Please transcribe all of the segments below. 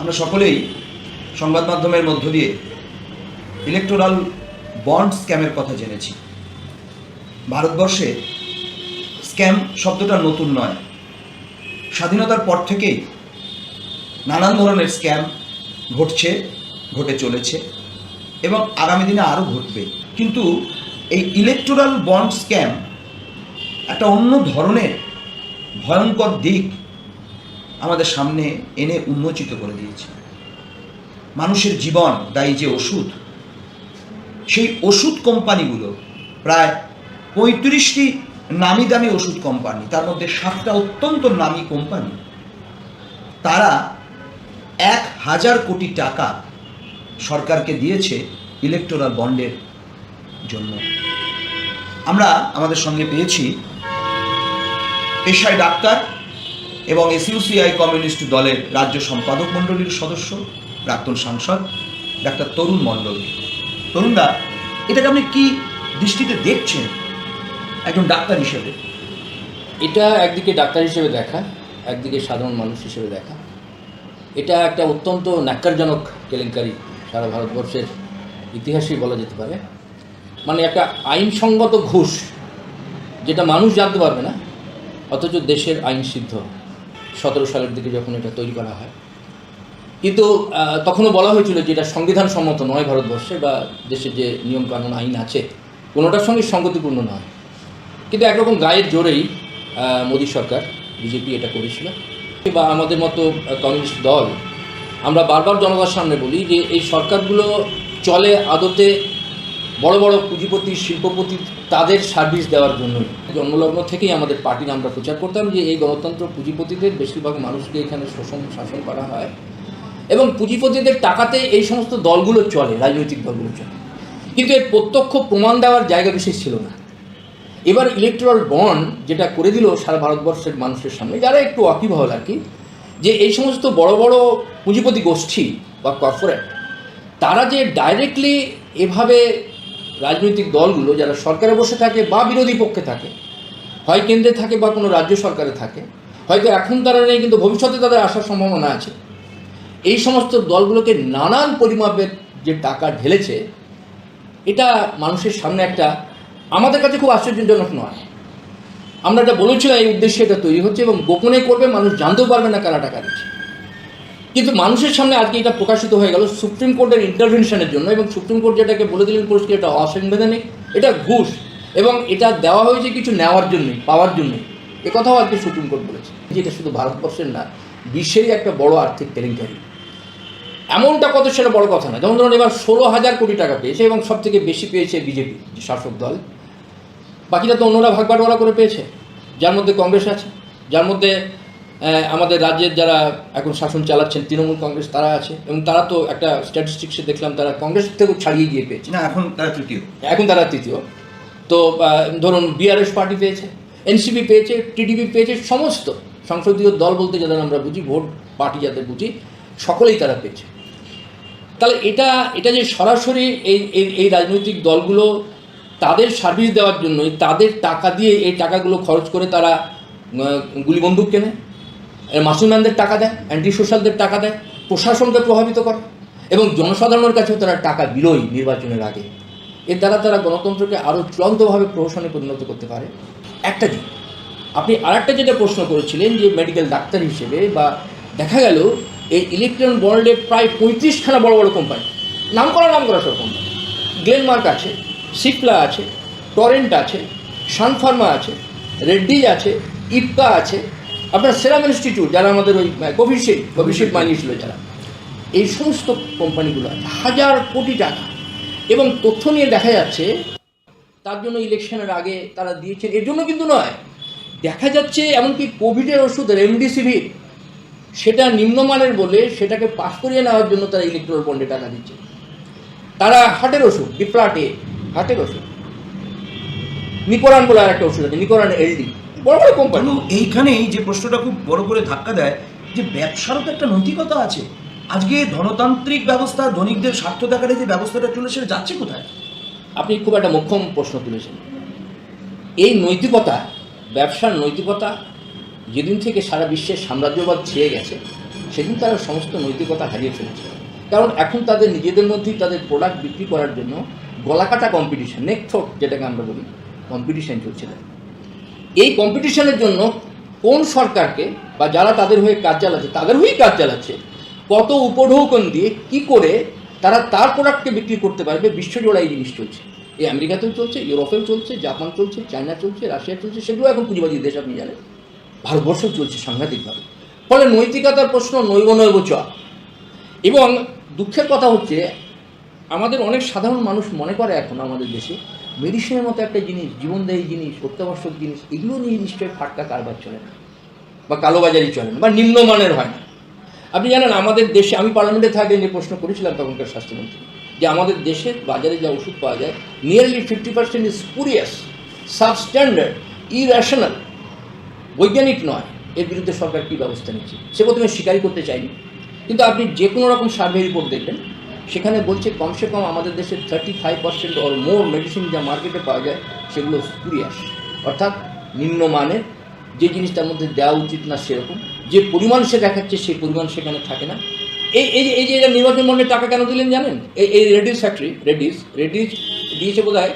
আমরা সকলেই সংবাদ মাধ্যমের মধ্য দিয়ে ইলেকটোরাল বন্ড স্ক্যামের কথা জেনেছি। ভারতবর্ষে স্ক্যাম শব্দটা নতুন নয়। স্বাধীনতার পর থেকেই নানান ধরনের স্ক্যাম ঘটছে, ঘটে চলেছে এবং আগামী দিনে আরও ঘটবে। কিন্তু এই ইলেকটোরাল বন্ড স্ক্যাম একটা অন্য ধরনের ভয়ঙ্কর দিক আমাদের সামনে এনে উন্মোচিত করে দিয়েছে। মানুষের জীবন দায়ী যে ওষুধ, সেই ওষুধ কোম্পানিগুলো প্রায় পঁয়ত্রিশটি নামি দামি ওষুধ কোম্পানি, তার মধ্যে সাতটা অত্যন্ত নামি কোম্পানি, তারা এক হাজার কোটি টাকা সরকারকে দিয়েছে ইলেকটোরাল বন্ডের জন্য। আমরা আমাদের সঙ্গে পেয়েছি পেশায় ডাক্তার এবং এসইউসিআই কমিউনিস্ট দলের রাজ্য সম্পাদক মণ্ডলীর সদস্য, প্রাক্তন সাংসদ, ডাক্তার তরুণ মণ্ডল। তরুণদা এটাকে আপনি কি দৃষ্টিতে দেখছেন একজন ডাক্তার হিসেবে? এটা একদিকে ডাক্তার হিসেবে দেখা, একদিকে সাধারণ মানুষ হিসেবে দেখা। এটা একটা অত্যন্ত ন্যাক্কারজনক কেলেঙ্কারি সারা ভারতবর্ষের ইতিহাসেই বলা যেতে পারে। মানে একটা আইনসঙ্গত ঘুষ, যেটা মানুষ জানতে পারবে না, অথচ দেশের আইন সিদ্ধ। সতেরো সালের দিকে যখন এটা তৈরি করা হয়। কিন্তু তখনও বলা হয়েছিল যে এটা সংবিধান সম্মত নয় ভারতবর্ষে বা দেশের যে নিয়মকানুন, আইন আছে, কোনোটার সঙ্গে সঙ্গতিপূর্ণ নয়। কিন্তু একরকম গায়ের জোরেই মোদী সরকার, বিজেপি এটা করেছিল। বা আমাদের মতো কমিউনিস্ট দল, আমরা বারবার জনতার সামনে বলি যে এই সরকারগুলো চলে আদতে বড় বড় পুঁজিপতি, শিল্পপতি তাদের সার্ভিস দেওয়ার জন্যই। জন্মলগ্ন থেকেই আমাদের পার্টির আমরা প্রচার করতাম যে এই গণতন্ত্র পুঁজিপতিদের বেশিরভাগ মানুষকে এখানে শোষণ, শাসন করা হয় এবং পুঁজিপতিদের টাকাতে এই সমস্ত দলগুলো চলে, রাজনৈতিক দলগুলো চলে। কিন্তু এর প্রত্যক্ষ প্রমাণ দেওয়ার জায়গা বিশেষ ছিল না। এবার ইলেকট্রাল বন্ড যেটা করে দিল সারা ভারতবর্ষের মানুষের সামনে, যারা একটু ওয়াকিবহল আর কি, যে এই সমস্ত বড় বড় পুঁজিপতি গোষ্ঠী বা কর্পোরেট তারা যে ডাইরেক্টলি এভাবে রাজনৈতিক দলগুলো যারা সরকারে বসে থাকে বা বিরোধী পক্ষে থাকে, হয় কেন্দ্রে থাকে বা কোনো রাজ্য সরকারে থাকে, হয়তো এখন তারা নেই কিন্তু ভবিষ্যতে তাদের আসার সম্ভাবনা আছে। এই সমস্ত দলগুলোকে নানান পরিমাপের যে টাকা ঢেলেছে, এটা মানুষের সামনে একটা আমাদের কাছে খুব আশ্চর্যজনক নয়। আমরা এটা বলেছিলাম, এই উদ্দেশ্যে এটা তৈরি হচ্ছে এবং গোপনে করবে, মানুষ জানতেও পারবে না কারা টাকা দিচ্ছে। কিন্তু মানুষের সামনে আজকে এটা প্রকাশিত হয়ে গেল সুপ্রিম কোর্টের ইন্টারভেনশনের জন্য এবং সুপ্রিম কোর্ট যেটাকে বলে দিলেন পরিষ্কার এটা অসাংবিধানিক, এটা ঘুষ এবং এটা দেওয়া হয়েছে কিছু নেওয়ার জন্যই পাওয়ার জন্যই কথাও আজকে সুপ্রিম কোর্ট বলেছে যেটা শুধু ভারতবর্ষের না, বিশ্বেরই একটা বড় আর্থিক কেলেঙ্কারি। এমনটা কত সেটা বড় কথা না যেমন ধরুন এবার ষোলো হাজার কোটি টাকা পেয়েছে এবং সব থেকে বেশি পেয়েছে বিজেপি শাসক দল। বাকিটা তো অন্যরা ভাগ বাটোয়ারা করে পেয়েছে। যার মধ্যে কংগ্রেস আছে, যার মধ্যে আমাদের রাজ্যের যারা এখন শাসন চালাচ্ছেন তৃণমূল কংগ্রেস তারা আছে। এবং তারা তো একটা স্ট্যাটিস্টিক্সে দেখলাম তারা কংগ্রেস থেকেও ছাড়িয়ে গিয়ে পেয়েছে। না এখন তারা তৃতীয়। এখন তারা তৃতীয়। তো ধরুন বিআরএস পার্টি পেয়েছে এনসিপি পেয়েছে টিডিপি পেয়েছে সমস্ত সংসদীয় দল বলতে যাদের আমরা বুঝি ভোট পার্টি যাদের বুঝি সকলেই তারা পেয়েছে। তাহলে এটা এটা যে সরাসরি এই এই এই রাজনৈতিক দলগুলো তাদের সার্ভিস দেওয়ার জন্যই তাদের টাকা দিয়ে এই টাকাগুলো খরচ করে তারা আহ, গুলি বন্দুক কেনে মাসুলম্যানদের টাকা দেয় অ্যান্টি সোশ্যালদের টাকা দেয়, প্রশাসনকে প্রভাবিত করে এবং জনসাধারণের কাছেও তারা টাকা বিলোই নির্বাচনের আগে। এর দ্বারা তারা গণতন্ত্রকে আরও চূড়ান্তভাবে প্রহসনে পরিণত করতে পারে। একটা দিক আপনি আরেকটা যেটা প্রশ্ন করেছিলেন যে মেডিকেল ডাক্তার হিসেবে বা দেখা গেল এই ইলেকট্রন বন্ডে প্রায় পঁয়ত্রিশখানা বড় বড় কোম্পানি নাম করা নাম করা সব কোম্পানি গ্লেনমার্ক আছে সিপলা আছে টরেন্ট আছে সানফার্মা আছে রেড্ডিজ আছে ইপকা আছে আপনার সেরাম ইনস্টিটিউট যারা আমাদের ওই কোভিশিল্ড কোভিশিল্ড বানিয়েছিল যারা এই সমস্ত কোম্পানিগুলো আছে হাজার কোটি টাকা। এবং তথ্য নিয়ে দেখা যাচ্ছে তার জন্য ইলেকশনের আগে তারা দিয়েছেন এর জন্য কিন্তু নয়। দেখা যাচ্ছে এমনকি কোভিডের ওষুধ রেমডিসিভির সেটা নিম্নমানের বলে সেটাকে পাস করিয়ে নেওয়ার জন্য তারা ইলেকট্রল বন্ডে টাকা দিচ্ছে। তারা হার্টের ওষুধ ডিপ্লাটে হার্টের ওষুধ। নিকোরান বলে আর একটা ওষুধ আছে নিকোরান এলডি। বড় বড় কোম্পানি এইখানেই যে প্রশ্নটা খুব বড় করে ধাক্কা দেয় যে ব্যবসারও তো একটা নৈতিকতা আছে। আজকে ধনতান্ত্রিক ব্যবস্থা ধনিকদের স্বার্থ দেখারে যে ব্যবস্থাটা চলে সেটা যাচ্ছে কোথায়? আপনি খুব একটা মোক্ষম প্রশ্ন তুলেছেন। এই নৈতিকতা ব্যবসার নৈতিকতা যেদিন থেকে সারা বিশ্বের সাম্রাজ্যবাদ ছেয়ে গেছে সেদিন তারা সমস্ত নৈতিকতা হারিয়ে ফেলেছে। কারণ এখন তাদের নিজেদের মধ্যেই তাদের প্রোডাক্ট বিক্রি করার জন্য গলাকাটা কম্পিটিশন নেকথ্রোট যেটাকে আমরা বলি কম্পিটিশন চলছিল এই কম্পিটিশনের জন্য কোন সরকারকে বা যারা তাদের হয়ে কাজ চালাচ্ছে, তাদের হয়েই কাজ চালাচ্ছে, কত উপঢৌকন দিয়ে কি করে তারা তার প্রোডাক্টকে বিক্রি করতে পারবে বিশ্বজোড়া এই জিনিস চলছে। এই আমেরিকাতেও চলছে, ইউরোপেও চলছে, জাপান চলছে, চায়না চলছে, রাশিয়া চলছে, সেগুলো এখন পুঁজিবাদী দেশ আপনি জানেন। ভারতবর্ষেও চলছে সাংঘাতিকভাবে। ফলে নৈতিকতার প্রশ্ন নৈব নৈব চ। এবং দুঃখের কথা হচ্ছে, আমাদের অনেক সাধারণ মানুষ মনে করে এখন আমাদের দেশে মেডিসিনের মতো একটা জিনিস, জীবনদায়ী জিনিস, অত্যাবশ্যক জিনিস, এগুলো নিয়ে নিশ্চয়ই ফাটকা কারবার চলে না। বা কালোবাজারি চলে না, বা নিম্নমানের হয় না। আপনি জানেন, আমাদের দেশে, আমি পার্লামেন্টে থাকলে যে প্রশ্ন করেছিলাম তখনকার স্বাস্থ্যমন্ত্রী, যে আমাদের দেশের বাজারে যা ওষুধ পাওয়া যায় nearly fifty percent is spurious substandard irrational বৈজ্ঞানিক নয়। এর বিরুদ্ধে সরকার কী ব্যবস্থা নিচ্ছে? সে প্রথমে স্বীকারই করতে চায়নি কিন্তু আপনি যে কোনো রকম সার্ভে রিপোর্ট দেখবেন সেখানে বলছে কমসে কম আমাদের দেশে thirty five percent or more medicine যা মার্কেটে পাওয়া যায়, সেগুলো স্পুরিয়াস অর্থাৎ নিম্নমানের যে জিনিসটার মধ্যে দেওয়া উচিত না সেরকম, যে পরিমাণ সে দেখাচ্ছে সেই পরিমাণ সেখানে থাকে না। এই এই যে এই যে নির্বাচন মন্ডলের টাকা কেন দিলেন জানেন? এই এই রেডিস ফ্যাক্টরি রেডিস রেডিস দিয়েছে বোধ হয়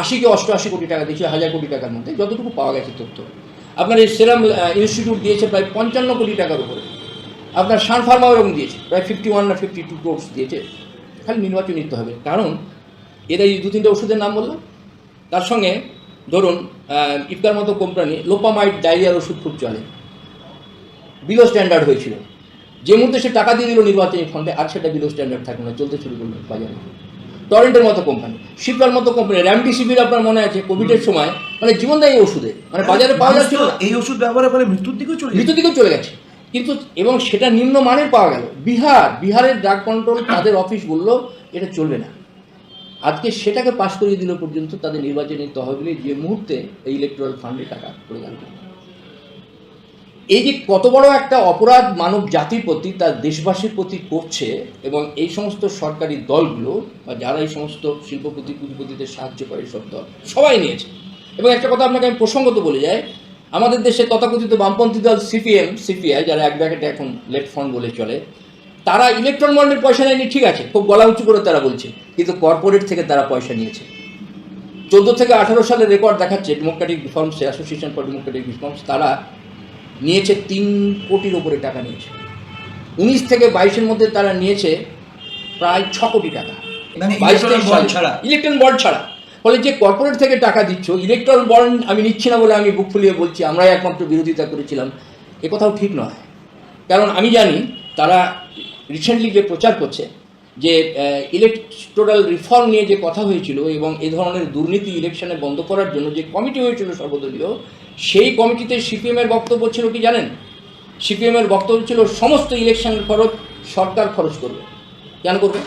আশি কি অষ্টআশি কোটি টাকা দিয়েছে, হাজার কোটি টাকার মধ্যে, যতটুকু পাওয়া গেছে তথ্য। আপনার এই সেরাম ইনস্টিটিউট দিয়েছে প্রায় পঞ্চান্ন কোটি টাকার উপরে। আপনার সান ফার্মা ওরকম দিয়েছে, প্রায় ফিফটি ওয়ান না ফিফটি টু ক্রোর্স দিয়েছে। খালি নির্বাচন নিতে হবে। কারণ এরা এই দু তিনটে ওষুধের নাম বললাম। তার সঙ্গে ধরুন আহ, ইফকার মতো কোম্পানি লোপামাইট ডায়রিয়ার ওষুধ খুব চলে। বিলো স্ট্যান্ডার্ড হয়েছিল। যে মুহূর্তে সে টাকা দিয়ে দিল নির্বাচনী ফান্ডে আর সেটা বিলো স্ট্যান্ডার্ড থাকবে না চলতে শুরু করল বাজারে। টরেন্টের মতো কোম্পানি শিপলার মতো কোম্পানি র্যামডিসিবির আপনার মনে আছে কোভিডের সময় মানে জীবনদায়ী ওষুধে। মানে বাজারে পাওয়া যাচ্ছিল না। এই ওষুধ ব্যবহারের ফলে মৃত্যুর দিকেও চলে মৃত্যুর দিকেও চলে গেছে। কিন্তু এবং সেটা নিম্ন মানের পাওয়া গেল। বিহার, বিহারের ড্রাগ কন্ট্রোল তাদের অফিস বলল, এটা চলবে না। আজকে সেটাকে পাশ করিয়ে দিল পর্যন্ত তাদের নির্বাচনী তহবিলে যে মুহূর্তে এই ইলেকট্রাল ফান্ডে টাকা গেল এই যে কত বড় একটা অপরাধ মানব জাতির প্রতি, তার দেশবাসীর প্রতি করছে এবং এই সমস্ত সরকারি দলগুলো বা যারা এই সমস্ত শিল্পপতি, পুঁজিপতিদের সাহায্য করে সব দল, সবাই নিয়েছে। এবং একটা কথা আপনাকে আমি প্রসঙ্গত বলে যাই আমাদের দেশে তথাকথিত বামপন্থী দল সিপিএম সিপিআই যারা এক ব্র্যাকেটে এখন লেফট ফ্রন্ট বলে চলে তারা ইলেকট্রন বন্ডের পয়সা নেয়নি ঠিক আছে খুব গলা উঁচু করে তারা বলছে কিন্তু কর্পোরেট থেকে তারা পয়সা নিয়েছে চোদ্দ থেকে আঠারো সালের রেকর্ড দেখাচ্ছে democratic reforms association for democratic reforms তারা নিয়েছে তিন কোটির ওপরে টাকা নিয়েছে উনিশ থেকে বাইশের মধ্যে তারা নিয়েছে প্রায় ছ কোটি টাকা মানে বাইশ। ছাড়া। ইলেকট্রন বন্ড ছাড়া ফলে যে কর্পোরেট থেকে টাকা দিচ্ছ ইলেকট্রন বন্ড আমি নিচ্ছি না বলে আমি বুক ফুলিয়ে বলছি, আমরাই একমাত্র বিরোধিতা করেছিলাম, এ কথাও ঠিক নয়। কারণ আমি জানি তারা রিসেন্টলি যে প্রচার করছে, যে ইলেকট্রাল রিফর্ম নিয়ে যে কথা হয়েছিল এবং এ ধরনের দুর্নীতি ইলেকশনে বন্ধ করার জন্য যে কমিটি হয়েছিল সর্বদলীয়, সেই কমিটিতে সিপিএমের বক্তব্য ছিল কি জানেন? সিপিএমের বক্তব্য ছিল, সমস্ত ইলেকশনের খরচ সরকার খরচ করবে। কেন করবে?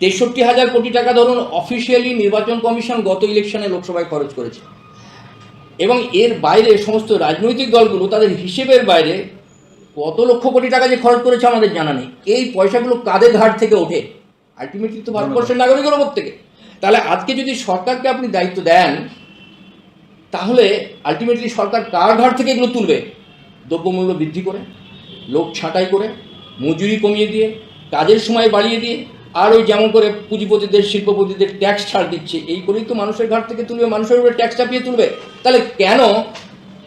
তেষট্টি হাজার কোটি টাকা ধরুন অফিসিয়ালি নির্বাচন কমিশন গত ইলেকশনে লোকসভায় খরচ করেছে। এবং এর বাইরে সমস্ত রাজনৈতিক দলগুলো তাদের হিসেবের বাইরে কত লক্ষ কোটি টাকা যে খরচ করেছে আমাদের জানা নেই। এই পয়সাগুলো কাদের ঘাট থেকে ওঠে? আলটিমেটলি তো ভারতবর্ষের নাগরিকের ওপর থেকে। তাহলে আজকে যদি সরকারকে আপনি দায়িত্ব দেন তাহলে আলটিমেটলি সরকার কার ঘাট থেকে এগুলো তুলবে? দ্রব্যমূল্য বৃদ্ধি করে লোক ছাঁটাই করে মজুরি কমিয়ে দিয়ে কাজের সময় বাড়িয়ে দিয়ে আর ওই যেমন করে পুঁজিপতিদের, শিল্পপতিদের ট্যাক্স ছাড় দিচ্ছে, এই করেই তো মানুষের ঘাট থেকে তুলবে, মানুষের উপরে ট্যাক্স চাপিয়ে তুলবে। তাহলে কেন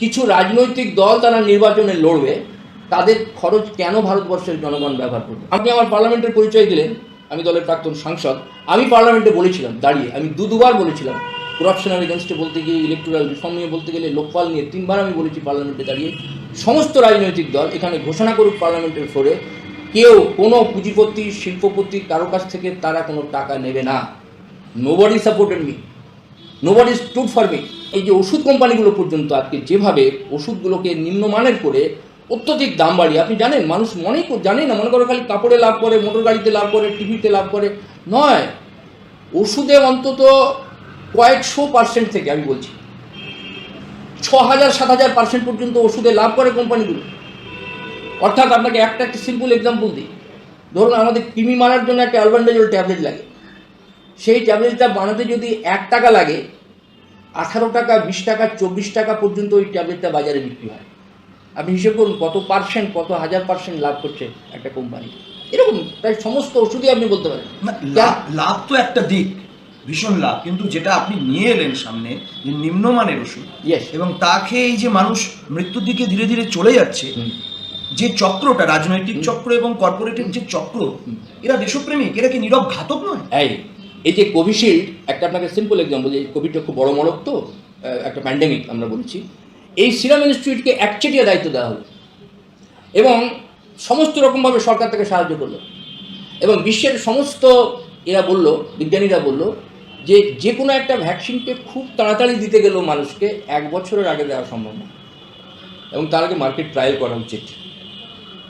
কিছু রাজনৈতিক দল তারা নির্বাচনে লড়বে? তাদের খরচ কেন ভারতবর্ষের জনগণ ব্যবহার করবে? আপনি আমার পার্লামেন্টের পরিচয় দিলেন, আমি দলের প্রাক্তন সাংসদ। আমি পার্লামেন্টে বলেছিলাম, দাঁড়িয়ে, আমি দু দুবার বলেছিলাম করাপশনাল এগেনস্টে বলতে গিয়ে ইলেকট্রাল রিফর্ম নিয়ে বলতে গেলে, লোকপাল নিয়ে তিনবার আমি বলেছি পার্লামেন্টে দাঁড়িয়ে। সমস্ত রাজনৈতিক দল এখানে ঘোষণা করুক পার্লামেন্টের ফোরে কেউ কোনো পুঁজিপতি, শিল্পপতি কারও কাছ থেকে তারা কোনো টাকা নেবে না। Nobody supported me nobody stood for me এই যে ওষুধ কোম্পানিগুলো পর্যন্ত আজকে যেভাবে ওষুধগুলোকে নিম্নমানের করে অত্যধিক দাম বাড়িয়ে, আপনি জানেন, মানুষ মনেই জানেই না, মনে করো খালি কাপড়ে লাভ করে, মোটর গাড়িতে লাভ করে, টিভিতে লাভ করে। নয়, ওষুধে অন্তত কয়েকশো পার্সেন্ট থেকে, আমি বলছি ছ হাজার সাত হাজার পার্সেন্ট পর্যন্ত ওষুধে লাভ করে কোম্পানিগুলো। অর্থাৎ আপনাকে একটা একটা সিম্পল এক্সাম্পল দিই। ধরুন আমাদের কৃমি মারার জন্য একটা অ্যালবান্ডাজল ট্যাবলেট লাগে। সেই ট্যাবলেটটা বানাতে যদি এক টাকা লাগে আঠারো টাকা বিশ টাকা চব্বিশ টাকা পর্যন্ত ওই ট্যাবলেটটা বাজারে বিক্রি হয়। আপনি হিসেব করুন কত পার্সেন্ট কত হাজার পার্সেন্ট লাভ করছে একটা কোম্পানি এরকম প্রায় সমস্ত ওষুধই আপনি বলতে পারেন। লাভ লাভ তো একটা দিক ভীষণ লাভ। কিন্তু যেটা আপনি নিয়ে এলেন সামনে যে নিম্নমানের ওষুধ ইয়েস এবং তা খেয়ে এই যে মানুষ মৃত্যুর দিকে ধীরে ধীরে চলে যাচ্ছে যে চক্রটা রাজনৈতিক চক্র এবং কর্পোরেটের যে চক্র এরা দেশপ্রেমিক এরা কি নীরব ঘাতক নয়? এই এই যে কোভিশিল্ড একটা আপনাকে সিম্পল এক্সাম্পল যে কোভিডটা খুব বড় মরক তো একটা প্যান্ডেমিক আমরা বলছি এই সিরাম ইনস্টিটিউটকে একচেটিয়া দায়িত্ব দেওয়া হলো এবং সমস্ত রকমভাবে সরকার থেকে সাহায্য করল এবং বিশ্বের সমস্ত এরা বলল বিজ্ঞানীরা বলল যে যে কোনো একটা ভ্যাকসিনকে খুব তাড়াতাড়ি দিতে গেলেও মানুষকে এক বছরের আগে দেওয়া সম্ভব না এবং তার আগে মার্কেট ট্রায়াল করা উচিত।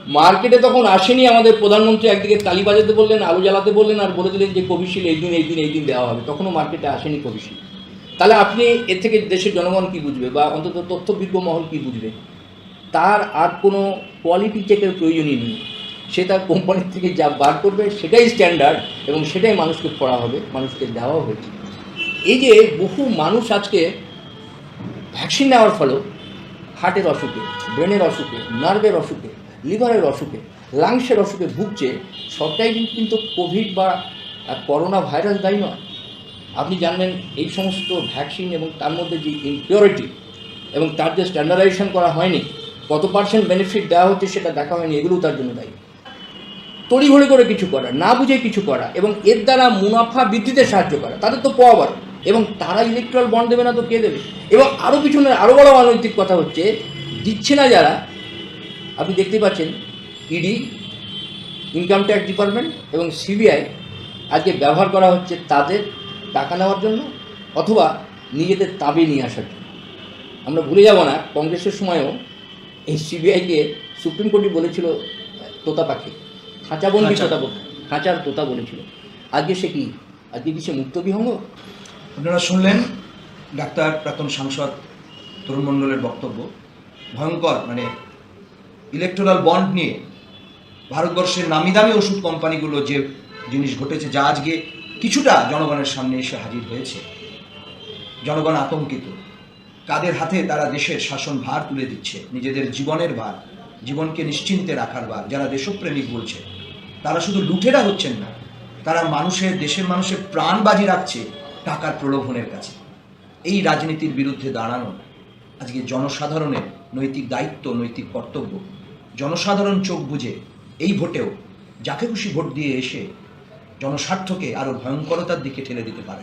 মার্কেটে তখন আসেনি আমাদের প্রধানমন্ত্রী, একদিকে তালি বাজাতে বললেন, আলু জ্বালাতে বললেন, আর বলে দিলেন যে কোভিশিল্ড এই দিন এই দিন এই দিন দেওয়া হবে। তখনও মার্কেটে আসেনি কোভিশিল্ড। তাহলে আপনি এর থেকে দেশের জনগণ কি বুঝবে? বা অন্তত তথ্যবিজ্ঞ মহল কি বুঝবে? তার আর কোনো কোয়ালিটি চেকের প্রয়োজনই নেই। সে তার কোম্পানির থেকে যা বার করবে, সেটাই স্ট্যান্ডার্ড এবং সেটাই মানুষকে পড়া হবে, মানুষকে দেওয়াও হয়েছে। এই যে বহু মানুষ আজকে ভ্যাকসিন নেওয়ার ফলেও হার্টের অসুখে, ব্রেনের অসুখে, নার্ভের অসুখে, লিভারের অসুখে, লাংসের অসুখে ভুগছে, সবটাই কিন্তু কোভিড বা করোনা ভাইরাস দায়ী নয়। আপনি জানবেন এই সমস্ত ভ্যাকসিন এবং তার মধ্যে যে ইম্পিওরিটি এবং তার যে স্ট্যান্ডার্ডাইজেশন করা হয়নি, কত পার্সেন্ট বেনিফিট দেওয়া হচ্ছে সেটা দেখা হয়নি, এগুলোও তার জন্য দায়ী। তড়িঘড়ি করে কিছু করা, না বুঝে কিছু করা এবং এর দ্বারা মুনাফা বৃদ্ধিতে সাহায্য করা, তাদের তো পাওয়ার এবং তারা ইলেকট্রাল বন্ড দেবে না তো কে দেবে? এবং আরও পিছনে আরও বড় অনৈতিক কথা হচ্ছে দিচ্ছে না যারা আপনি দেখতে পাচ্ছেন ইডি ইনকাম ট্যাক্স ডিপার্টমেন্ট এবং সিবিআই আজকে ব্যবহার করা হচ্ছে তাদের টাকা নেওয়ার জন্য অথবা নিজেদের তাবে নিয়ে আসার জন্য। আমরা ভুলে যাব না কংগ্রেসের সময়ও এই সিবিআইকে সুপ্রিম কোর্টই বলেছিল তোতা পাখি। খাঁচা। তোতা পাখি। খাঁচার তোতা বলেছিল। আজকে সে কি? আজকে কি সে মুক্ত বিহঙ্গ? আপনারা শুনলেন ডাক্তার প্রাক্তন সাংসদ তরুণ মণ্ডলের বক্তব্য। ভয়ঙ্কর মানে ইলেকট্রাল বন্ড নিয়ে ভারতবর্ষের নামি দামি ওষুধ কোম্পানিগুলো যে জিনিস ঘটেছে, যা আজকে কিছুটা জনগণের সামনে এসে হাজির হয়েছে। জনগণ আতঙ্কিত। কাদের হাতে তারা দেশের শাসন ভার তুলে দিচ্ছে, নিজেদের জীবনের ভার, জীবনকে নিশ্চিন্তে রাখার ভার, যারা দেশপ্রেমিক বলছে, তারা শুধু লুঠেরা হচ্ছেন না, তারা মানুষের, দেশের মানুষের প্রাণ বাজি রাখছে। টাকার প্রলোভনের কাছে। এই রাজনীতির বিরুদ্ধে দাঁড়ানো আজকে জনসাধারণের নৈতিক দায়িত্ব, নৈতিক কর্তব্য। জনসাধারণ চোখ বুঝে এই ভোটেও যাকে খুশি ভোট দিয়ে এসে জনস্বার্থকে আরও ভয়ঙ্করতার দিকে ঠেলে দিতে পারে।